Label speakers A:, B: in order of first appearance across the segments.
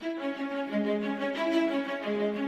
A: Thank you.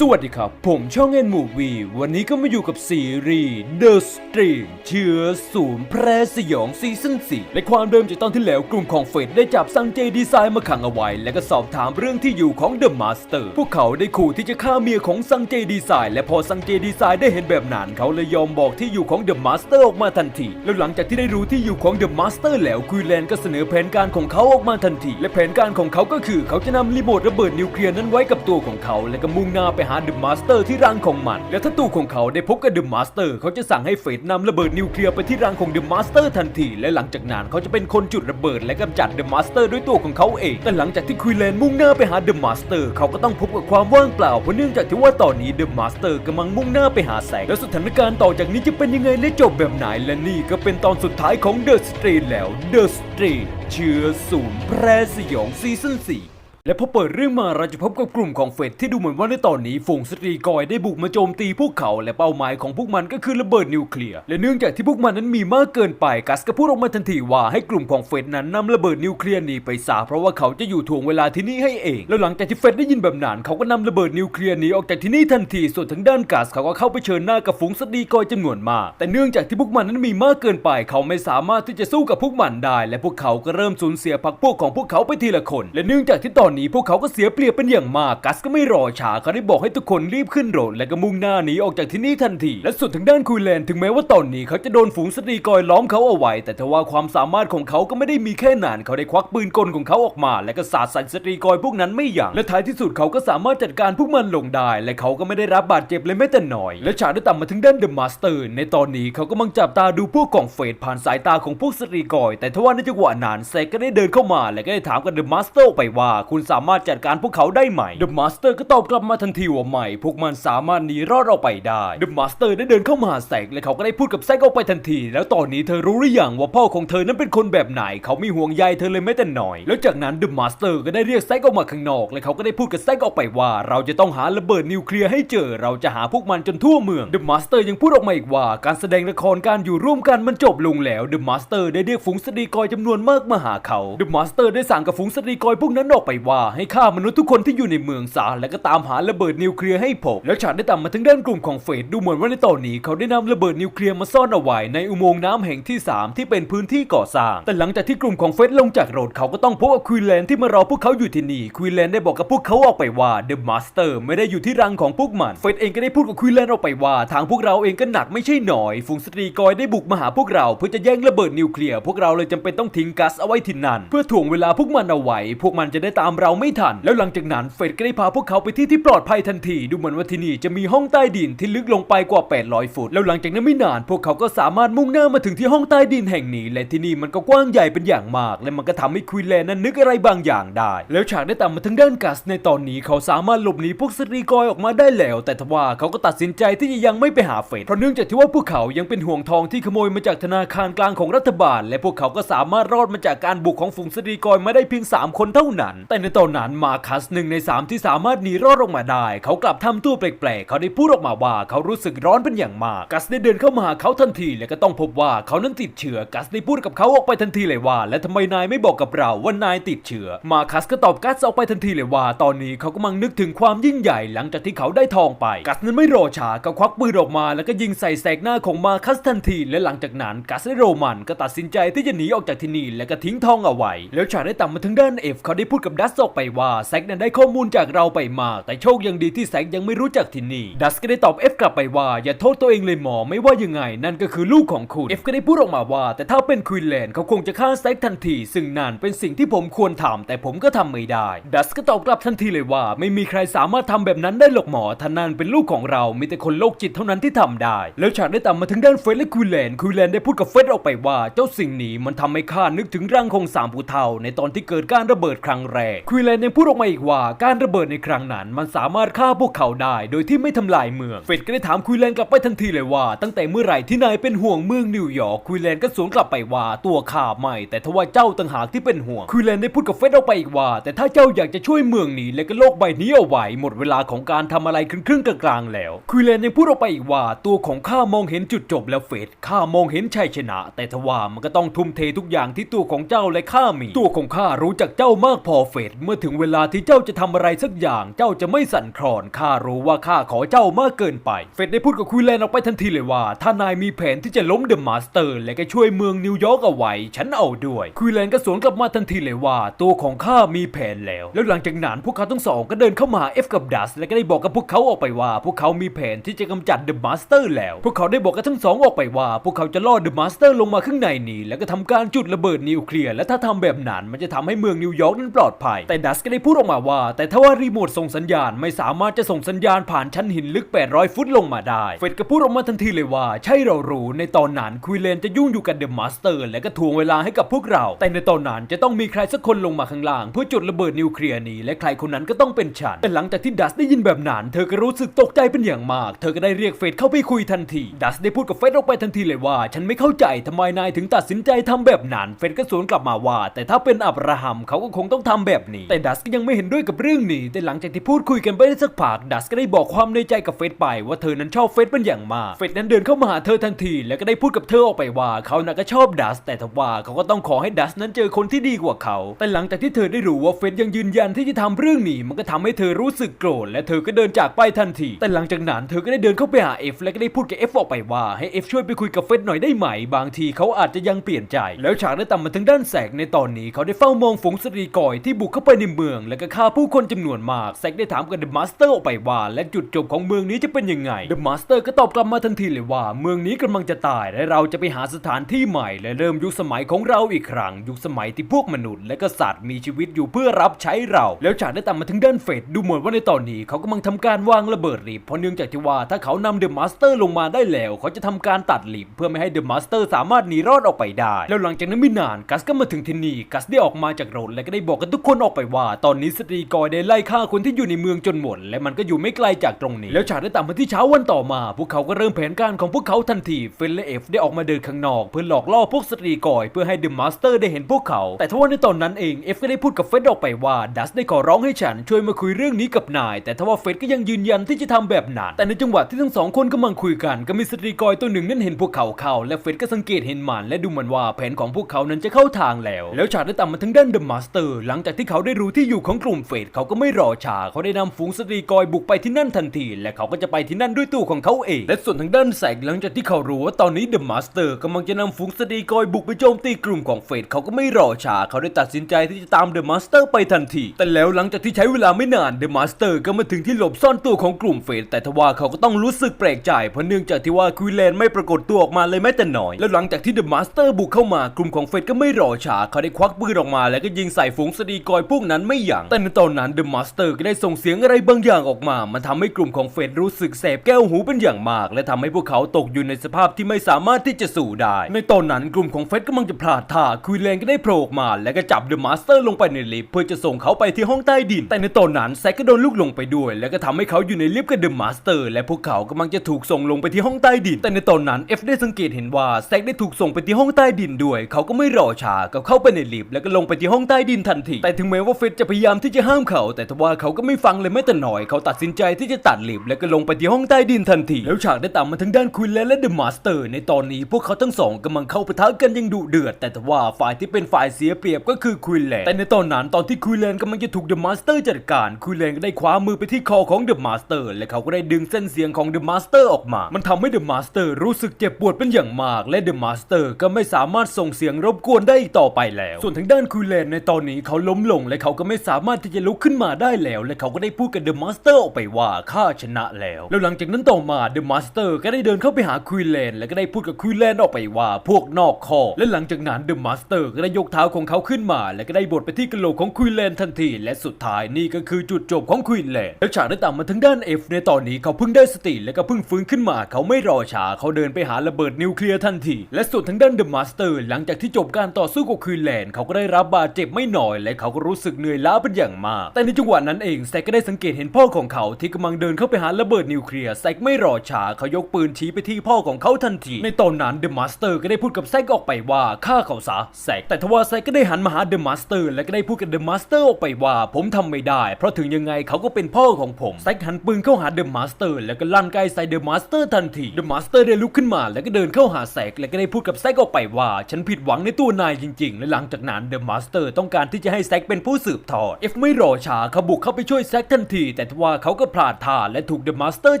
A: สวัสดีครับ ผมช่องเอ็นมูวีวันนี้ก็มาอยู่กับซีรีส์ The Stream เชื้อศูนย์แพร่สยองซีซั่น4และความเดิมจากตอนที่แล้วกลุ่มของเฟดได้จับซังเจดีไซน์มาขังเอาไว้ และก็สอบถามเรื่องที่อยู่ของ The Master พวกเขาได้ขู่ที่จะฆ่าเมียของซังเจดีไซน์และพอซังเจดีไซน์ได้เห็นแบบนั้นเขาเลยยอมบอกที่อยู่ของ The Master อร์ออกมาทันที แล้วหลังจากที่ได้รู้ที่อยู่ของ The Master แล้วคุยแลนก็เสนอแผนการของเขาออกมาทันที และแผนการของเขาก็คือ เขาจะนำรีโมทระเบิดนิวเคลียร์นั้นไว้กับตัวของเขา และก็มุ่งหน้าไปหา The Master ที่รังของมัน และถ้าตัวของเขาได้พบกับ The Master เขาจะสั่งให้เฟดนำระเบิดนิวเคลียร์ไปที่รังของ The Master ทันที และหลังจากนั้นเขาจะเป็นคนจุดระเบิดและกำจัด The Master ด้วยตัวของเขาเอง แต่หลังจากที่คุยแลนมุ่งหน้าไปหา The Master เขาก็ต้องพบกับความว่างเปล่าเพราะเนื่องจากที่ว่าตอนนี้ The Master กำลังมุ่งหน้าไปหาแสงและสถานการณ์ต่อจากนี้จะเป็นยังไงและจบแบบไหนและนี่ก็เป็นตอนสุดท้ายของ The Strain แล้ว The Strain เชื้อศูนย์แพร่สยองซีซั่น4 และพอเปิดเรื่องมาเราจะพบกับกลุ่มของเฟดที่ดูเหมือนว่าในตอนนี้ฝูงสตรีกอยได้บุกมาโจมตีพวกเขา และเป้าหมายของพวกมันก็คือระเบิดนิวเคลียร์และเนื่องจากที่พวกมันนั้นมีมากเกินไปกัสก็พูดออกมาทันทีว่าให้กลุ่มของเฟดนั้นนำระเบิดนิวเคลียร์หนีไปซะเพราะว่าเขาจะอยู่ถ่วงเวลาที่นี่ให้เอง แล้วหลังจากที่เฟดได้ยินแบบนั้นเขาก็นำระเบิดนิวเคลียร์หนีออกจากที่นี่ทันทีส่วนทางด้านกัสเขาก็เข้าไปเชิญหน้ากับฝูงสตรีกอยจำนวนมากแต่เนื่องจากที่พวกมันนั้นมีมากเกินไป เขาไม่สามารถที่จะสู้กับพวกมันได้ และพวกเขาก็เริ่มสูญเสียพรรคพวกของพวกเขาไปทีละคน และเนื่องจากที่ตอนนี้พวกเขาก็เสียเปรียบเป็นอย่างมากกัสก็ไม่รอช้าเขาได้บอกให้ทุกคนรีบขึ้นรถและก็มุ่งหน้าหนีออกจากที่นี่ทันที และส่วนทางด้านคุยแลนถึงแม้ว่าตอนนี้เขาจะโดนฝูงสตรีกอยล้อมเขาเอาไว้ แต่ทว่าความสามารถของเขาก็ไม่ได้มีแค่นั้นเขาได้ควักปืนกลของเขาออกมา และก็สาดใส่สตรีกอยพวกนั้นไม่ยั้งและท้ายที่สุดเขาก็สามารถจัดการพวกมันลงได้ และเขาก็ไม่ได้รับบาดเจ็บเลยแม้แต่น้อย และฉากได้ตัดมาถึงด้านเดอะมาสเตอร์ในตอนนี้เขากำลังจับตาดูพวกกองเฟดผ่านสายตาของพวกสตรีกอย แต่ทว่าในจังหวะนั้นเซกก็ได้เดินเข้ามา และก็ได้ถามกับเดอะมาสเตอร์ไปว่าคุณสามารถจัดการพวกเขาได้ไหมเดอะมาสเตอร์ก็ตอบกลับมาทันทีว่าไม่ พวกมันสามารถหนีรอดออกไปได้เดอะมาสเตอร์ได้เดินเข้ามาหาแซกและเขาก็ได้พูดกับแซกออกไปทันที แล้วตอนนี้เธอรู้หรือยังว่าพ่อของเธอนั้นเป็นคนแบบไหน เขาไม่ห่วงใยเธอเลยแม้แต่น้อย แล้วจากนั้นเดอะมาสเตอร์ก็ได้เรียกแซกออกมาข้างนอกและเขาก็ได้พูดกับแซกออกไปว่า เราจะต้องหาระเบิดนิวเคลียร์ให้เจอ เราจะหาพวกมันจนทั่วเมืองเดอะมาสเตอร์ยังพูดออกมาอีกว่าการแสดงละครการอยู่ร่วมกันมันจบลงแล้วเดอะมาสเตอร์ได้เรียกฝูงสตรีกอยจำนวนมากมาหาเขาเดอะมาสเตอร์ได้สั่งกับฝูงสตรีกอยพวกนั้นออกไปว่าให้ฆ่ามนุษย์ทุกคนที่อยู่ในเมืองซะและก็ตามหาระเบิดนิวเคลียร์ให้พบแล้วฉากได้ตามมาถึงด้านกลุ่มของเฟดดูเหมือนว่าในตอนนี้ เขาได้นำระเบิดนิวเคลียร์มาซ่อนเอาไว้ในอุโมงค์น้ำแห่งที่ 3 ที่เป็นพื้นที่ก่อสร้าง แต่หลังจากที่กลุ่มของเฟดลงจากรถเขาก็ต้องพบกับควีนแลนด์ที่มารอพวกเขาอยู่ที่นี่ควีนแลนด์ได้บอกกับพวกเขาออกไปว่าเดอะมาสเตอร์ไม่ได้อยู่ที่รังของพวกมันเฟดเองก็ได้พูดกับควีนแลนด์ออกไปว่า ทางพวกเราเองก็หนักไม่ใช่หน่อยฝูงสตรีกอยได้บุกมาหาพวกเราเพื่อจะแย่งระเบิดนิวเคลียร์พวกเราเลยจำเป็นต้องทิ้งกัสเอาไว้ที่นั่นเพื่อถ่วงเวลาพวกมันเอาไว้พวกมันจะได้ตามเราไม่ทัน แล้วหลังจากนั้นเฟรดก็ได้พาพวกเขาไปที่ที่ปลอดภัยทันที ดูเหมือนว่าที่นี่จะมีห้องใต้ดินที่ลึกลงไปกว่า 800 ฟุต แล้วหลังจากนั้นไม่นาน พวกเขาก็สามารถมุ่งหน้ามาถึงที่ห้องใต้ดินแห่งนี้ และที่นี่มันก็กว้างใหญ่เป็นอย่างมาก และมันก็ทำให้ควีนแลนด์นั้นนึกอะไรบางอย่างได้ แล้วฉากได้ตามมาทางด้านกัสในตอนนี้เขาสามารถหลบหนีพวกสตรีกอยออกมาได้แล้ว แต่ทว่าเขาก็ตัดสินใจที่จะยังไม่ไปหาเฟรดเพราะเนื่องจากที่ว่าพวกเขายังเป็นห่วงทองที่ขโมยมาจากธนาคารกลางของรัฐบาล และพวกเขาก็สามารถรอดมาจากการบุกของฝูงสตรีกอยมาได้เพียง 3 คนเท่านั้น แต่ในตอนนั้นมาคัสหนึ่งใน3ที่สามารถหนีรอดออกมาได้ เขากลับทำตัวแปลกๆ เขาได้พูดออกมาว่าเขารู้สึกร้อนเป็นอย่างมาก กัสได้เดินเข้ามาหาเขาทันทีและก็ต้องพบว่าเขานั้นติดเชื้อ กัสได้พูดกับเขาออกไปทันทีเลยว่า และทำไมนายไม่บอกกับเราว่านายติดเชื้อ มาคัสก็ตอบกัสออกไปทันทีเลยว่า ตอนนี้เขากำลังนึกถึงความยิ่งใหญ่หลังจากที่เขาได้ทองไป กัสนั้นไม่รอช้าก็ควักปืนออกมา แล้วก็ยิงใส่แสกหน้าของมาคัสทันที และหลังจากนั้นกัสและโรมันก็ตัดสินใจที่จะหนีออกจากที่นี่และก็ทิ้งทองเอาไว้ แล้วฉากได้ต่ำมาถึงด้านเอฟเขาได้พูดกับดัสออกไปว่าแซกนั้นได้ข้อมูลจากเราไปมา แต่โชคยังดีที่แซกยังไม่รู้จักที่นี่ดัสก็ได้ตอบเอฟกลับไปว่าอย่าโทษตัวเองเลยหมอไม่ว่ายังไง นั่นก็คือลูกของคุณเอฟก็ได้พูดออกมาว่า แต่ถ้าเป็นควีนแลนด์เขาคงจะฆ่าแซกทันที ซึ่งนั่นเป็นสิ่งที่ผมควรทำแต่ผมก็ทำไม่ได้ดัสก็ตอบกลับทันทีเลยว่า ไม่มีใครสามารถทำแบบนั้นได้หรอกหมอท่านนั่นเป็นลูกของเรา มีแต่คนโรคจิตเท่านั้นที่ทำได้ แล้วฉากได้ตามมาถึงด้านเฟสและควีนแลนด์ควีนแลนด์ได้พูดกับเฟสออกไปว่า เจ้าสิ่งนี้มันทำให้ข้านึกถึงร่างของสามผู้เฒ่าในตอนที่เกิดการระเบิดครั้งแรกควีนแลนด์ยังพูดออกมาอีกว่า การระเบิดในครั้งนั้น มันสามารถฆ่าพวกเขาได้ โดยที่ไม่ทำลายเมือง เฟดก็ได้ถามควีนแลนด์กลับไปทันทีเลยว่า ตั้งแต่เมื่อไหร่ที่นายเป็นห่วงเมืองนิวยอร์กควีนแลนด์ก็สวนกลับไปว่าตัวข้าไม่ แต่ทว่าเจ้าต่างหากที่เป็นห่วงควีนแลนด์ได้พูดกับเฟดออกไปอีกว่า แต่ถ้าเจ้าอยากจะช่วยเมืองนี้และก็โลกใบนี้เอาไว้หมดเวลาของการทำอะไรครึ่งๆกลางๆแล้วควีนแลนด์ยังพูดออกไปอีกว่า ตัวของข้ามองเห็นจุดจบแล้วเฟดข้ามองเห็นชัยชนะ แต่ทว่ามันก็ต้องทุ่มเททุกอย่างที่ตัวของเจ้าและข้ามี ตัวของข้ารู้จักเจ้ามากพอเฟดเมื่อถึงเวลาที่เจ้าจะทำอะไรสักอย่างเจ้าจะไม่สั่นคลอนข้ารู้ว่าข้าขอเจ้ามากเกินไป เฟดได้พูดกับควีนแลนออกไปทันทีเลยว่า ถ้านายมีแผนที่จะล้มเดอะมาสเตอร์ และก็ช่วยเมืองนิวยอร์กเอาไว้ ฉันเอาด้วยควีนแลนก็สวนกลับมาทันทีเลยว่า ตัวของข้ามีแผนแล้ว แล้วหลังจากนั้นพวกเขาทั้งสองก็เดินเข้ามาเอฟกับดัสและก็ได้บอกกับพวกเขาออกไปว่า พวกเขามีแผนที่จะกำจัดเดอะมาสเตอร์แล้ว พวกเขาได้บอกกันทั้งสองออกไปว่า พวกเขาจะล่อเดอะมาสเตอร์ลงมาข้างในนี้ แล้วก็ทำการจุดระเบิดนิวเคลียร์และถ้าทำแบบนั้นมันจะทำให้เมืองนิวยอร์กนั้นปลอดภัยแต่ดัสก็ได้พูดออกมาว่า แต่ถ้าว่ารีโมทส่งสัญญาณไม่สามารถจะส่งสัญญาณผ่านชั้นหินลึก 800 ฟุตลงมาได้เฟดก็พูดออกมาทันทีเลยว่า ใช่เรารู้ในตอนนั้นควีนเลนจะยุ่งอยู่กับเดอะมาสเตอร์และก็ทวงเวลาให้กับพวกเรา แต่ในตอนนั้นจะต้องมีใครสักคนลงมาข้างล่าง เพื่อจุดระเบิดนิวเคลียร์นี้ และใครคนนั้นก็ต้องเป็นฉันแต่หลังจากที่ดัสได้ยินแบบนั้น เธอก็รู้สึกตกใจเป็นอย่างมาก เธอก็ได้เรียกเฟดเข้าไปคุยทันที ดัสได้พูดกับเฟดออกไปทันทีเลยว่า ฉันไม่เข้าใจทำไมนายถึงตัดสินใจทำแบบนั้น เฟดก็สวนกลับมาว่า แต่ถ้าเป็นอับราฮัมเขาก็คงต้องทำแบบนี้ แต่ดัสก็ยังไม่เห็นด้วยกับเรื่องนี้ แต่หลังจากที่พูดคุยกันไปได้สักพักดัสก็ได้บอกความในใจกับเฟดไปว่าเธอนั้นชอบเฟดเป็นอย่างมาก เฟดนั้นเดินเข้ามาหาเธอทันที แล้วก็ได้พูดกับเธอออกไปว่าเขาน่ะก็ชอบดัส แต่ทว่าเขาก็ต้องขอให้ดัสนั้นเจอคนที่ดีกว่าเขา แต่หลังจากที่เธอได้รู้ว่าเฟดยังยืนยันที่จะทำเรื่องนี้ มันก็ทำให้เธอรู้สึกโกรธและเธอก็เดินจากไปทันที แต่หลังจากนั้นเธอก็ได้เดินเข้าไปหาเอฟและก็ได้พูดกับเอฟออกไปว่าให้เอฟช่วยไปคุยกับเฟดหน่อยได้ไหม บางทีเขาอาจจะยังเปลี่ยนใจ แล้วฉากได้ตัดมาทางด้านแสกในตอนนี้เขาได้เฝ้ามองฝูงสตรีกอยที่บุกเข้าไปในเมือง และก็ฆ่าผู้คนจำนวนมากแซกได้ถามกับเดอะมาสเตอร์ออกไปว่า และจุดจบของเมืองนี้จะเป็นยังไงเดอะมาสเตอร์ก็ตอบกลับมาทันทีเลยว่า เมืองนี้กำลังจะตายและเราจะไปหาสถานที่ใหม่ และเริ่มยุคสมัยของเราอีกครั้ง ยุคสมัยที่พวกมนุษย์ และก็สัตว์มีชีวิตอยู่เพื่อรับใช้เรา แล้วฉากได้ตัดมาถึงด้านเฟดดูเหมือนว่าในตอนนี้เขากำลังทำการวางระเบิดรีบเพราะเนื่องจากที่ว่าถ้าเขานำเดอะมาสเตอร์ลงมาได้แล้ว เขาจะทำการตัดลิบเพื่อไม่ให้เดอะมาสเตอร์สามารถหนีรอดออกไปได้ แล้วหลังจากนั้นไม่นานกัสก็มาถึงที่นี่กัสได้ออกมาจากรถและก็ได้บอกกับทุกคนออกไปว่าตอนนี้สตรีกอยได้ไล่ฆ่าคนที่อยู่ในเมืองจนหมด และมันก็อยู่ไม่ไกลจากตรงนี้ แล้วฉากได้ตามมาที่เช้าวันต่อมา พวกเขาก็เริ่มแผนการของพวกเขาทันทีเฟนและเอฟได้ออกมาเดินข้างนอก เพื่อหลอกล่อพวกสตรีกอยเพื่อให้เดอะมาสเตอร์ได้เห็นพวกเขา แต่ทว่าในตอนนั้นเองเอฟก็ได้พูดกับเฟดออกไปว่าดัสได้ขอร้องให้ฉันช่วยมาคุยเรื่องนี้กับนาย แต่ทว่าเฟดก็ยังยืนยันที่จะทำแบบนั้นแต่ในจังหวะที่ทั้งสองคนกำลังคุยกันก็มีสตรีกอยตัวหนึ่งนั้นเห็นพวกเขาเข้าและเฟดก็สังเกตเห็นมันและดูเหมือนว่าแผนของพวกเขานั้นจะเข้าทางแล้ว แล้วฉากได้ตามมาถึงด้านเดอะมาสเตอร์หลังจากที่เขาได้รู้ที่อยู่ของกลุ่มเฟดเขาก็ไม่รอช้าเขาได้นำฝูงสตรีกอยบุกไปที่นั่นทันที และเขาก็จะไปที่นั่นด้วยตัวของเขาเอง และส่วนทางด้านแสกหลังจากที่เขารู้ว่าตอนนี้เดอะมาสเตอร์กำลังจะนำฝูงสตรีกอยบุกไปโจมตีกลุ่มของเฟดเขาก็ไม่รอช้าเขาได้ตัดสินใจที่จะตามเดอะมาสเตอร์ไปทันที แต่แล้วหลังจากที่ใช้เวลาไม่นานเดอะมาสเตอร์ก็มาถึงที่หลบซ่อนตัวของกลุ่มเฟดแต่ทว่าเขาก็ต้องรู้สึกแปลกใจเพราะเนื่องจากที่ว่าควีแลนด์ไม่ปรากฏตัวออกมาเลยแม้แต่น้อย แล้วหลังจากที่เดอะมาสเตอร์บุกเข้ามากลุ่มของเฟดก็ไม่รอช้าเขาได้ควักปืนออกมา แล้วก็ยิงใส่ฝูงสตรีกอยพวกนั้นไม่ยัง้งแต่ในตอนนั้นเดอะมาสเตอร์ก็ได้ส่งเสียงอะไรบางอย่างออกมา มันทำให้กลุ่มของเฟดรู้สึกแสบแก้วหูเป็นอย่างมาก และทำให้พวกเขาตกอยู่ในสภาพที่ไม่สามารถที่จะสู่ได้ ในตอนนั้นกลุ่มของเฟดกำลังจะพลาดท่าควีนแลนก็ได้โผล่ออกมา และก็จับเดอะมาสเตอร์ลงไปในลิฟต์เพื่อจะส่งเขาไปที่ห้องใต้ดิน แต่ในตอนนั้นแซกก็โดนลูกลงไปด้วย แล้วก็ทำให้เขาอยู่ในลิฟต์กับเดอะมาสเตอร์และพวกเขากำลังจะถูกส่งลงไปที่ห้องใต้ดิน แต่ในตอนนั้นเอฟได้สังเกตเห็นว่าแซกได้ถูกส่งไปที่ห้องใต้ดินด้วย เขาก็ไม่รอช้าก็เข้าไปในลิฟต์แล้วก็ลงไปที่ห้องใต้ดินทันทีแต่ถึงม้ว่าเฟดจะพยายามที่จะห้ามเขา แต่ทว่าเขาก็ไม่ฟังเลยแม้แต่น่อย เขาตัดสินใจที่จะตัดลิฟต์แล้วก็ลงไปที่ห้องใต้ดินทันที แล้วฉากได้ตามมาทางด้านควีนแลนด์และเดอะมาสเตอร์ ในตอนนี้พวกเขาทั้งสองกำลังเข้าปะทะกันยังดุเดือด แต่ทว่าฝ่ายที่เป็นฝ่ายเสียเปรียบก็คือควีนแลนแต่ในตอนนั้นตอนที่ควีนแลนกำลังจะถูกเดอะมาสเตอร์จัดการควีนแลนก็ได้คว้ามือไปที่คอของเดอะมาสเตอร์และเขาก็ได้ดึงเส้นเสียงของเดอะมาสเตอร์ออกมา มันทำให้เดอะมาสเตอร์รู้สึกเจ็บปวดเป็นอย่างมาก และเดอะมาสเตอร์ก็ไม่สามารถส่งเสียงรบกวนได้อีกต่อไปแล้ว ส่วนทางด้านควีนแลนในตอนนี้เขาล้มลงและเขาก็ไม่สามารถที่จะลุกขึ้นมาได้แล้ว และเขาก็ได้พูดกับเดอะมาสเตอร์ออกไปว่าข้าชนะแล้ว แล้วหลังจากนั้นต่อมาเดอะมาสเตอร์ก็ได้เดินเข้าไปหาควีนแลนด์และก็ได้พูดกับควีนแลนด์ออกไปว่าพวกนอกคอและหลังจากนั้นเดอะมาสเตอร์ก็ได้ยกเท้าของเขาขึ้นมา และก็ได้บดไปที่กระโหลกของควีนแลนด์ทันที และสุดท้ายนี่ก็คือจุดจบของควีนแลนด์แล้วฉากได้ตามมาทางด้านเอฟในตอนนี้เขาเพิ่งได้สติและก็เพิ่งฟื้นขึ้นมา เขาไม่รอช้าเขาเดินไปหาระเบิดนิวเคลียร์ทันที และส่วนทางด้านเดอะมาสเตอร์หลังจากที่จบการต่อสู้กับควีนแลนด์เขาก็ได้รับบาดเจ็บไม่น้อยและเขาก็รู้รู้สึกเหนื่อยล้าเป็นอย่างมาก แต่ในจังหวะนั้นเองแซกก็ได้สังเกตเห็นพ่อของเขาที่กำลังเดินเข้าไปหาระเบิดนิวเคลียร์แซกไม่รอช้าเขายกปืนชี้ไปที่พ่อของเขาทันที ในตอนนั้นเดอะมาสเตอร์ก็ได้พูดกับแซกออกไปว่าฆ่าเขาซะแซกแต่ทว่าแซกก็ได้หันมาหาเดอะมาสเตอร์และก็ได้พูดกับเดอะมาสเตอร์ออกไปว่าผมทำไม่ได้ เพราะถึงยังไงเขาก็เป็นพ่อของผมแซกหันปืนเข้าหาเดอะมาสเตอร์แล้วก็ลั่นไกใส่เดอะมาสเตอร์ทันทีเดอะมาสเตอร์ได้ลุกขึ้นมา แล้วก็เดินเข้าหาแซกและก็ได้พูดกับแซกออกไปว่า ฉันผิดหวังในตัวนายจริงๆ และหลังจากนั้นเดอะมาสเตอร์ต้องการที่จะให้แซกเป็นผู้สืบทอด เอฟไม่รอช้าเขาบุกเข้าไปช่วยแซกทันที แต่ทว่าเขาก็พลาดท่าและถูกเดอะมาสเตอร์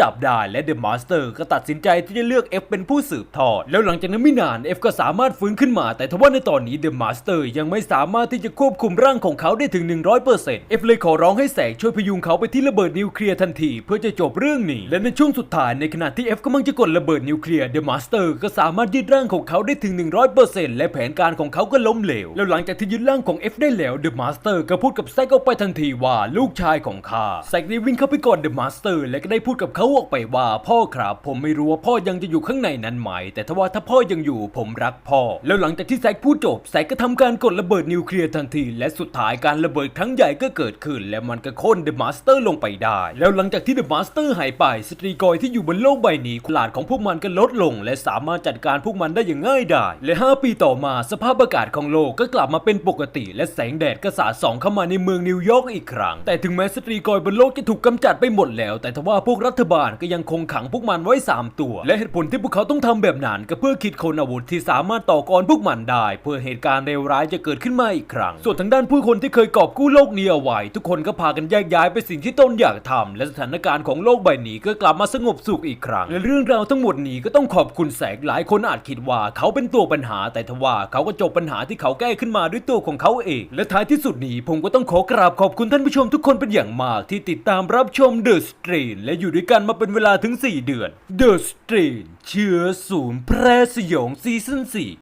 A: จับได้และเดอะมาสเตอร์ก็ตัดสินใจที่จะเลือกเอฟเป็นผู้สืบทอด แล้วหลังจากนั้นไม่นานเอฟก็สามารถฟื้นขึ้นมา แต่ทว่าในตอนนี้เดอะมาสเตอร์ยังไม่สามารถที่จะควบคุมร่างของเขาได้ถึง 100%เอฟเลยขอร้องให้แสกช่วยพยุงเขาไปที่ระเบิดนิวเคลียร์ทันที เพื่อจะจบเรื่องนี้ และในช่วงสุดท้ายในขณะที่เอฟกำลังจะกดระเบิดนิวเคลียร์เดอะมาสเตอร์ก็สามารถยึดร่างของเขาได้ถึง 100%และแผนการของเขาก็ล้มเหลวแล้วหลังจากที่ยึดร่างของเอฟได้แล้วเดอะมาสเตอร์ก็พูดกับแซกออกไปทันทีว่าลูกชายของข้าแซกได้วิ่งเข้าไปกอดเดอะมาสเตอร์และก็ได้พูดกับเขาออกไปว่าพ่อครับ ผมไม่รู้ว่าพ่อยังจะอยู่ข้างในนั้นไหม แต่ถ้าว่าถ้าพ่อยังอยู่ผมรักพ่อ แล้วหลังจากที่แซกพูดจบแซกก็ทำการกดระเบิดนิวเคลียร์ทันที และสุดท้ายการระเบิดครั้งใหญ่ก็เกิดขึ้น และมันก็โค่นเดอะมาสเตอร์ลงไปได้ แล้วหลังจากที่เดอะมาสเตอร์หายไปสตรีกอยที่อยู่บนโลกใบนี้ขนาดของพวกมันก็ลดลง และสามารถจัดการพวกมันได้อย่างง่ายดายและ 5 ปีต่อมาสภาพอากาศของโลกก็กลับมาเป็นปกติ และแสงแดดก็สาดส่องเข้ามาในเมืองนิวยอร์กอีกครั้ง แต่ถึงแม้สตรีกอยบนโลกจะถูกกำจัดไปหมดแล้ว แต่ทว่าพวกรัฐบาลก็ยังคงขังพวกมันไว้ 3 ตัว และเหตุผลที่พวกเขาต้องทำแบบนั้น ก็เพื่อคิดคนอาวุธที่สามารถต่อกรพวกมันได้ เพื่อเหตุการณ์เลวร้ายจะเกิดขึ้นมาอีกครั้ง ส่วนทางด้านผู้คนที่เคยกอบกู้โลกนี้เอาไว้ทุกคนก็พากันแยกย้ายไปสิ่งที่ตนอยากทำและสถานการณ์ของโลกใบนี้ก็กลับมาสงบสุขอีกครั้งและเรื่องราวทั้งหมดนี้ก็ต้องขอบคุณแสกหลายคนอาจคิดว่าเขาเป็นตัวปัญหาแต่ทว่าเขาก็จบปัญหาที่เขาแก้ขึ้นมาด้วยตัวของเขาเอง และท้ายที่สุดนี้ผมก็ต้องขอกราบขอบคุณท่านผู้ชมทุกคนเป็นอย่างมากที่ติดตามรับชม The Strain และอยู่ด้วยกันมาเป็นเวลาถึง 4 เดือน The Strain เชื้อศูนย์แพร่สยองซีซั่น4